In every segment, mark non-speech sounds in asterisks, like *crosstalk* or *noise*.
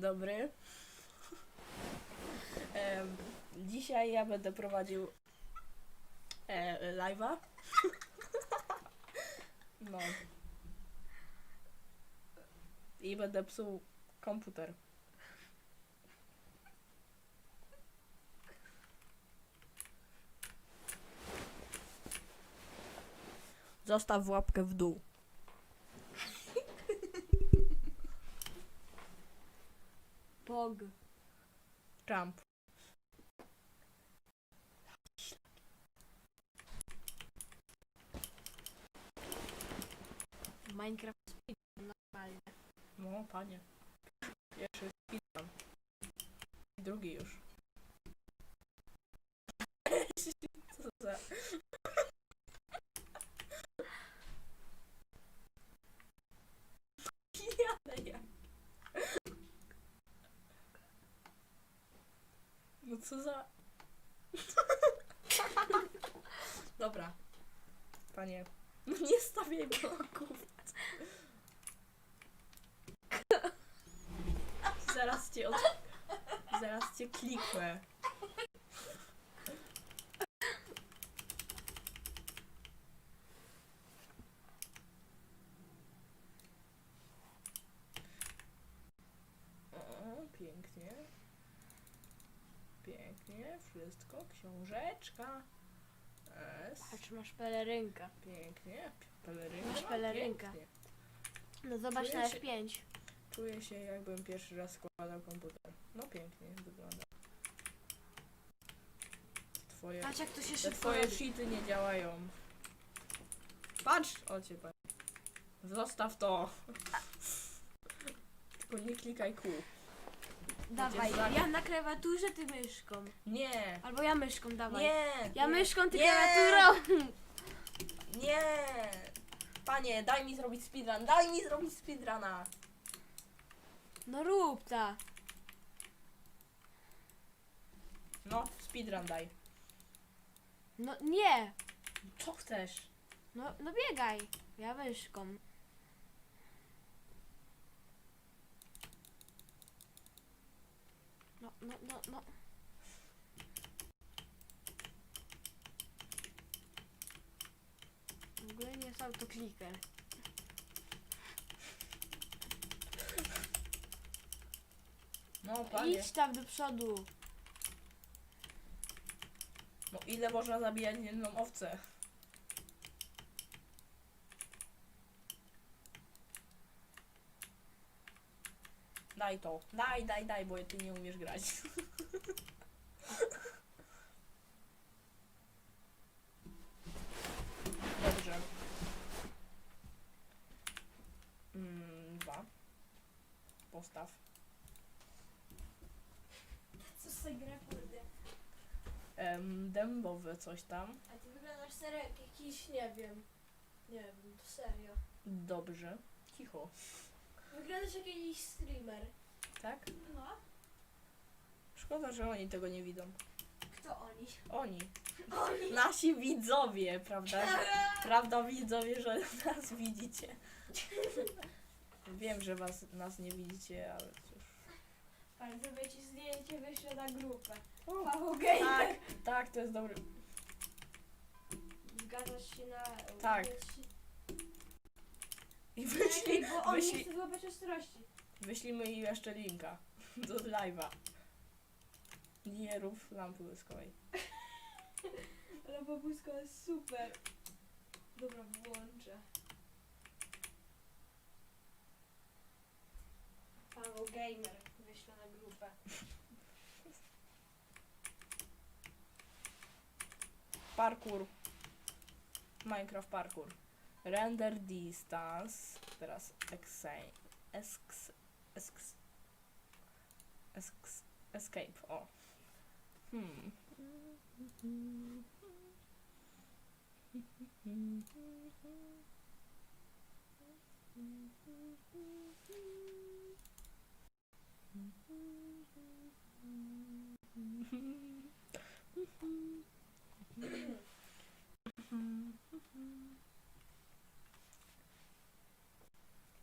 Dobry. Em, dzisiaj ja będę prowadził e, live'a. No. I będę psuł komputer. Zostaw łapkę w dół. Pog. Jump. Minecraft speedrun normalnie. No, panie. Pierwszy speedrun. Drugi już. Co za... Jadę ja. No co za... Dobra. Panie. No nie stawiaj bloków. Zaraz cię od... Zaraz cię kliknę. O, pięknie. Pięknie, wszystko. Książeczka. Es. A czy masz pelerynkę? Pięknie. Pelerynka. Masz pelerynkę. Pięknie. No zobacz Czuję na się- F5. Czuję się jakbym pierwszy raz składał komputer. No pięknie wygląda. Twoje, Patrz jak to się te szybko twoje robi. cheaty nie działają. Patrz! O cię pan. Zostaw to. Tylko nie klikaj kół. Dawaj, ja na klawiaturze, ty myszką. Nie! Albo ja myszką, dawaj. Nie! Ja myszką, ty nie, klawiaturą. Nie! Panie, daj mi zrobić speedrun, daj mi zrobić speedruna! No rób ta. No, speedrun daj. No nie. Co chcesz? No, no biegaj. Ja myszką. No, no, no. W ogóle nie jest autokliker. No, panie. Idź tam do przodu. No ile można zabijać jedną owcę? Daj to. Daj, daj, daj, bo ty nie umiesz grać. *laughs* Dobrze. Mm, dwa. Postaw. Co z tej gra, kurde? Em, dębowe coś tam. A ty wyglądasz serio jak jakiś, nie wiem. Nie wiem, to serio. Dobrze. Cicho. Wyglądasz jak jakiś streamer. Tak? No. Szkoda, że oni tego nie widzą. Kto oni? Oni. Oni. Nasi widzowie, prawda? *laughs* Prawda widzowie, że nas widzicie. Wiem, że was, nas nie widzicie, ale cóż. Ale zrobię ci zdjęcie, wyślę na grupę. O, Paweł Gamer. tak, tak, to jest dobry. Zgadzasz się na... Tak. I wyślij, Wyślij, bo on nie wyślij, chce złapać ostrości. Wyślimy im jeszcze linka *laughs* do live'a. Nie rób lampy błyskowej. Ale *laughs* babusko jest super. Dobra, włączę. Paweł Gamer wyślę na grupę. Parkour. Minecraft parkour. Render distance. Teraz exi- ex- ex- ex- escape. O. Hmm.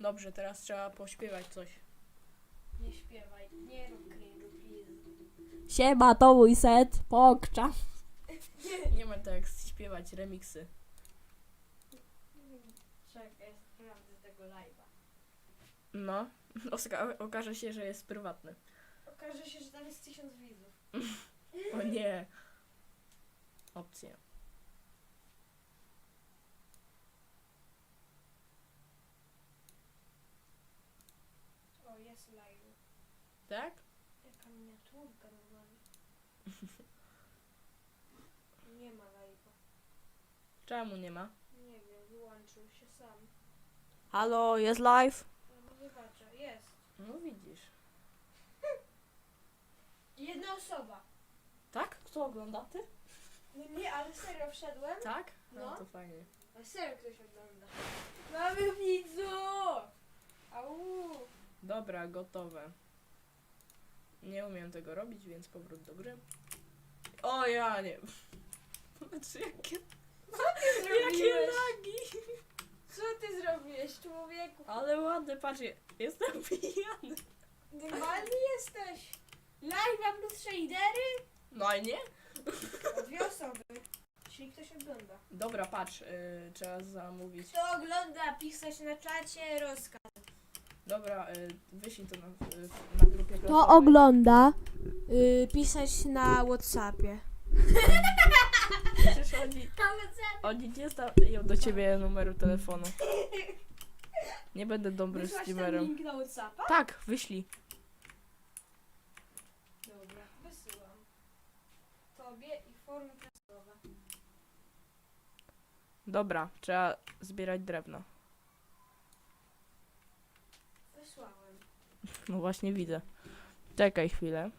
Dobrze, teraz trzeba pośpiewać coś. Nie śpiewaj, nie rób cringe'u, please. Siema, to mój set, pokcza. Nie ma tak jak śpiewać remiksy. Czekaj, sprawdzę tego live'a. No, *laughs* Oska- okaże się, że jest prywatny. Okaże się, że tam jest tysiąc widzów. *laughs* O nie. Opcja. O, jest live. Tak? Jaka miniaturka normalnie. *laughs* Nie ma live'a. Czemu nie ma? Nie wiem, wyłączył się sam. Halo, jest live? No wybaczę, jest. No widzisz. *laughs* Jedna osoba. Tak? Kto ogląda? Ty? No nie, ale serio wszedłem. Tak? No, No. to fajnie. Ale serio ktoś ogląda. Mamy widzów! Au! Dobra, gotowe. Nie umiem tego robić, więc powrót do gry. O ja nie. Patrz jakie, *laughs* jakie zrobiłeś? lagi. Co ty zrobiłeś, człowieku? Ale ładne, patrz, je- jestem *laughs* pijany. Normalny jesteś. Live plus shadery? No i nie? Dwie osoby. Czyli ktoś ogląda. Dobra, patrz, yy, trzeba zamówić. Kto ogląda, pisać na czacie rozkaz. Dobra, yy, wyślij to na, yy, na grupie To klasowej. ogląda. Yy, pisać na Whatsappie. Przecież oni, oni nie znają do ciebie numeru telefonu. Nie będę dobrym Wysłać ten streamerem. link na Whatsappa? Tak, wyślij. Dobra, wysyłam. Tobie i formy klasowe. Dobra, trzeba zbierać drewno. No właśnie widzę. Czekaj chwilę.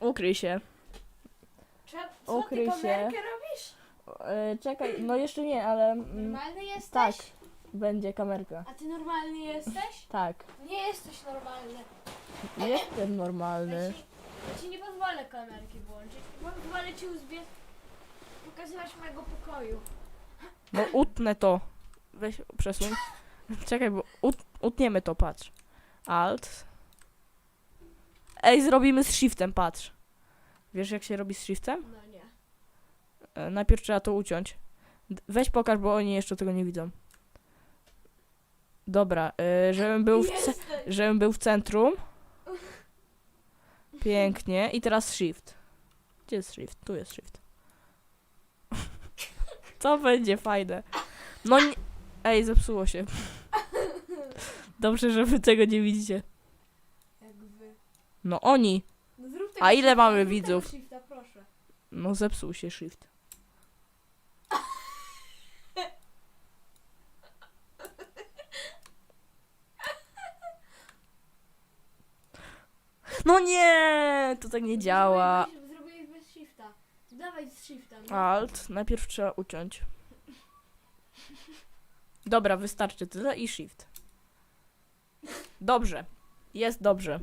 Ukryj się. Cze- Co Ukryj ty się. kamerkę robisz? E, czekaj, no jeszcze nie, ale mm, Normalny jesteś? tak, będzie kamerka. A ty normalny jesteś? Tak, Nie jesteś normalny. jestem Ja normalny. ci, ja ci nie pozwolę kamerki włączyć. Nie pozwolę ci uzbie... pokazywać mojego pokoju. No utnę to. Weź, przesuń. *laughs* Czekaj, bo ut, utniemy to, patrz. Alt. Ej, zrobimy z shiftem, patrz. Wiesz jak się robi z shiftem? No nie. E, najpierw trzeba to uciąć. D- Weź pokaż, bo oni jeszcze tego nie widzą. Dobra, e, żebym był w, żebym był w centrum. Pięknie. I teraz shift. Gdzie jest shift? Tu jest shift. *laughs* To będzie fajne. No nie... Ej, zepsuło się. Dobrze, że wy tego nie widzicie. Jak wy. No oni. No zrób tego A ile shifta, mamy zrób widzów? Shifta, proszę. No zepsuł się shift. *laughs* No nie, to tak nie działa. Zrobiłeś bez- Zrobiłeś bez shifta. Dawaj z shiftem. no. Alt, najpierw trzeba uciąć. Dobra, wystarczy tyle i shift. Dobrze. Jest dobrze.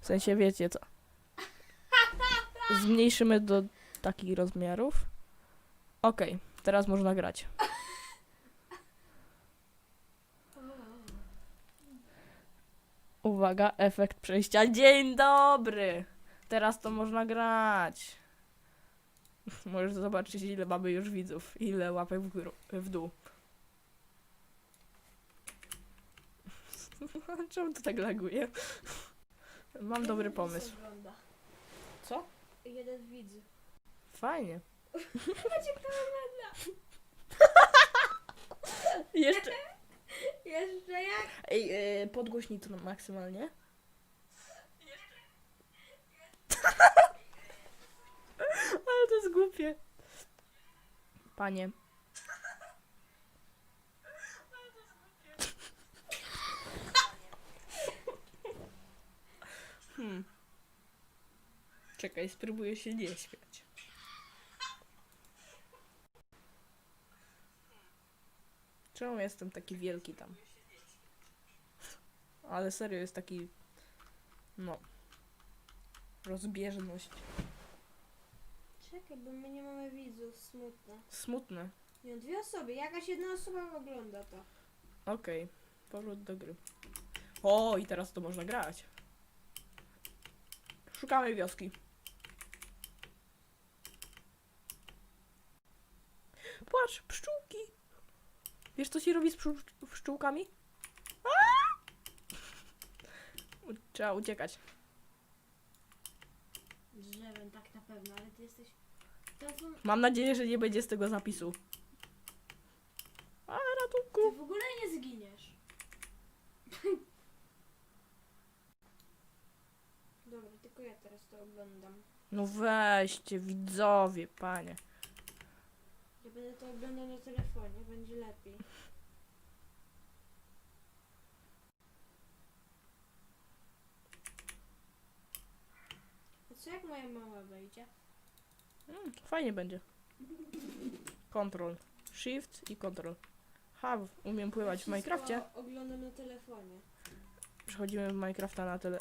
W sensie wiecie co. Zmniejszymy do takich rozmiarów. Okej, teraz można grać. Uwaga, efekt przejścia. Dzień dobry! Teraz to można grać. Możesz zobaczyć, ile mamy już widzów. Ile łapek w, w dół. *laughs* Czemu to tak laguje? Mam dobry pomysł. Co? Jeden widz. Fajnie. Macie kto ogląda? Jeszcze. *laughs* Jeszcze jak? Ej, yy, podgłośnij to maksymalnie. *laughs* Ale to jest głupie. Panie. Hmm. Czekaj, spróbuję się nie śmiać. Czemu jestem taki wielki tam? Ale serio jest taki. No. Rozbieżność. Czekaj, bo my nie mamy widzów. Smutne. Smutne. Nie, dwie osoby. Jakaś jedna osoba ogląda to. Okej. Powrót do gry. O, i teraz to można grać. Szukamy wioski. Patrz, pszczółki. Wiesz, co się robi z pszczół- pszczółkami? Trzeba uciekać. Drzewem, tak na pewno, ale ty jesteś... Mam nadzieję, że nie będzie z tego zapisu. A, Ty ratunku. w ogóle nie zginiesz. Dobra, tylko ja teraz to oglądam. No weźcie, widzowie, panie. Ja będę to oglądał na telefonie, będzie lepiej. A co jak moja mama wejdzie? Mm, fajnie będzie. Control. Shift i control. Ha, umiem pływać w Wszystko Minecrafcie. oglądam na telefonie. Przechodzimy w Minecrafta na tyle.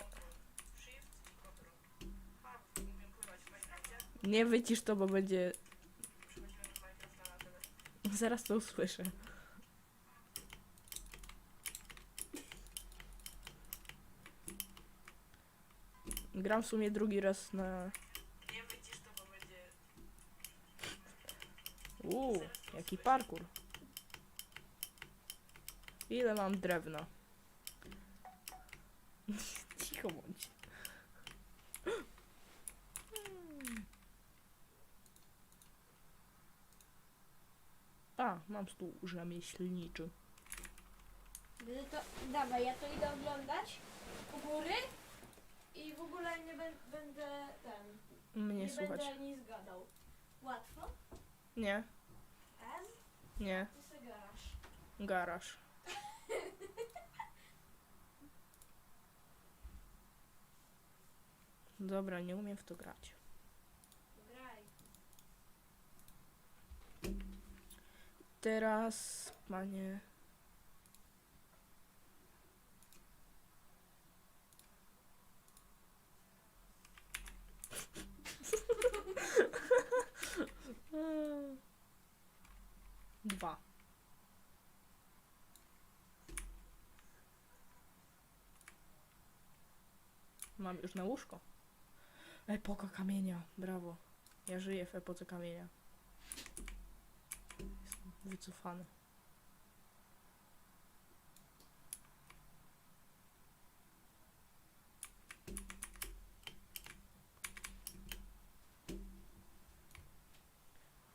Nie wycisz to, bo będzie... Zaraz to usłyszę. Gram w sumie drugi raz na... Nie wycisz to, bo będzie... Uuu, jaki parkour. Ile mam drewna? *laughs* Cicho bądź. A, mam stół rzemieślniczy. Będę to... Dawaj, ja to idę oglądać u góry i w ogóle nie bę- będę ten... Mnie nie słuchać. będę nic gadał. Łatwo? Nie, M? nie, se garaż. garaż. *laughs* Dobra, nie umiem w to grać. Teraz, panie. Dwa. Mam już na łóżko. Epoka kamienia, brawo. Ja żyję w epoce kamienia. Wycofany.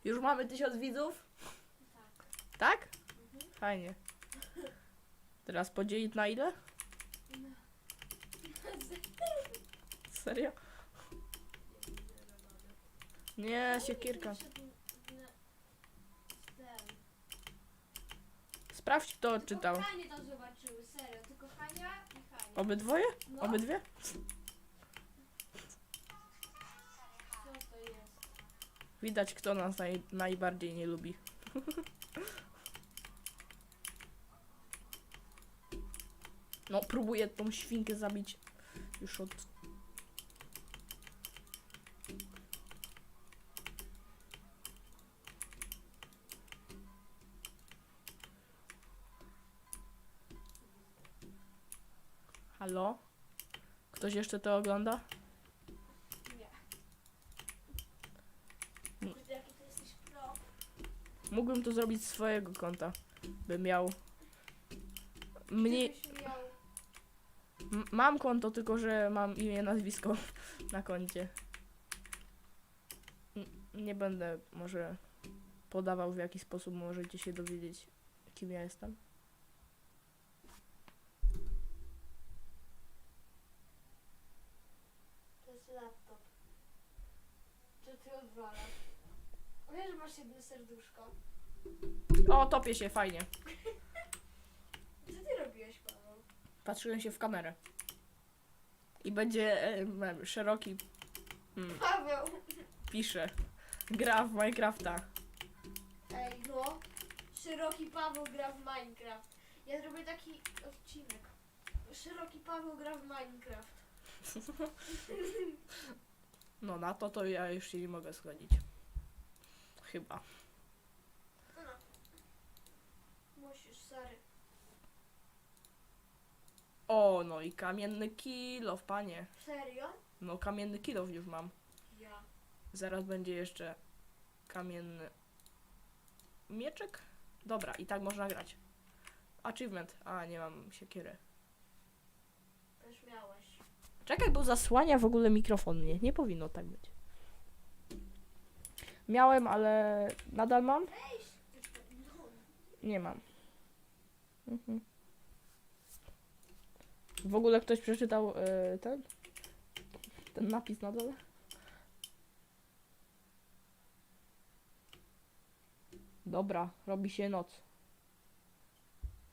Już mamy tysiąc widzów? Tak. Tak? Mhm. Fajnie. Teraz podzielić na ile? *laughs* Serio? Nie, siekierka. Sprawdź kto odczytał. Tylko Hanie to zobaczyły, serio. Tylko Hania i Hania. Obydwoje? No. Obydwie? Co to jest? Widać kto nas naj, najbardziej nie lubi. *laughs* No, próbuję tą świnkę zabić już od... Halo? Ktoś jeszcze to ogląda? Nie. Mógłbym to zrobić z swojego konta. By miał... Mniej... M- mam konto, tylko że mam imię, nazwisko *laughs* na koncie. N- nie będę może podawał w jaki sposób możecie się dowiedzieć, kim ja jestem. To jest laptop. Odwalasz? Wiesz, że masz jedno serduszko. O, topię się, fajnie. *laughs* Co ty robiłeś, Paweł? Patrzyłem się w kamerę. I będzie e, mem, szeroki... Mm, Paweł! pisze. Gra w Minecrafta. Ej, no. Szeroki Paweł gra w Minecraft. Ja zrobię taki odcinek. Szeroki Paweł gra w Minecraft. *laughs* No na to to ja już się nie mogę zgodzić. Chyba. Musisz, sorry. O, no i kamienny kilof, panie. Serio? No kamienny kilof już mam. Ja. Zaraz będzie jeszcze kamienny mieczek. Dobra, i tak można grać. Achievement. A, nie mam siekiery. Też miałeś. Czekaj, bo zasłania w ogóle mikrofon mnie. Nie powinno tak być. Miałem, ale nadal mam? Nie mam. Mhm. W ogóle ktoś przeczytał e, ten? Ten napis na dole? Dobra, robi się noc.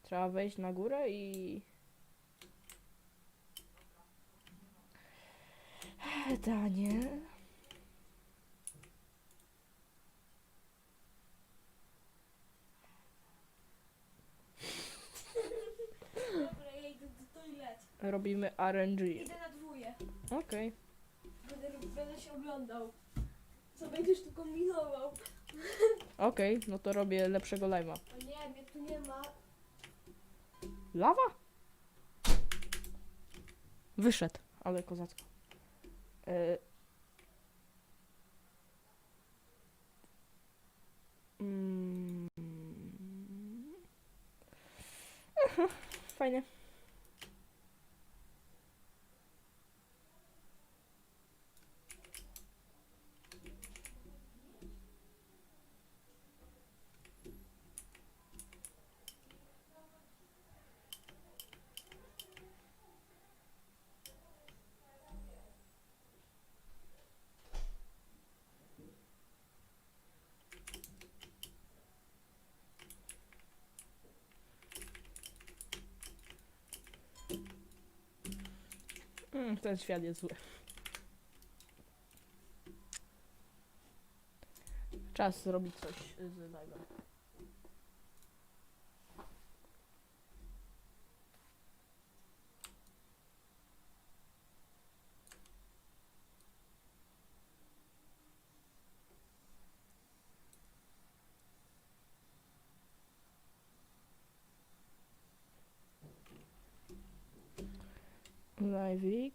Trzeba wejść na górę i... Danie. Dobra, ja idę do toilet. Robimy RNG. Idę na dwóje. Okej. Będę, będę się oglądał. Co będziesz tu kombinował? Okej, no to robię lepszego live'a. O nie, mnie tu nie ma. Lawa? Wyszedł, ale kozacko. E... Mm. *laughs* Fajnie. Mm, *laughs* ten świat jest zły. Czas zrobić coś z on est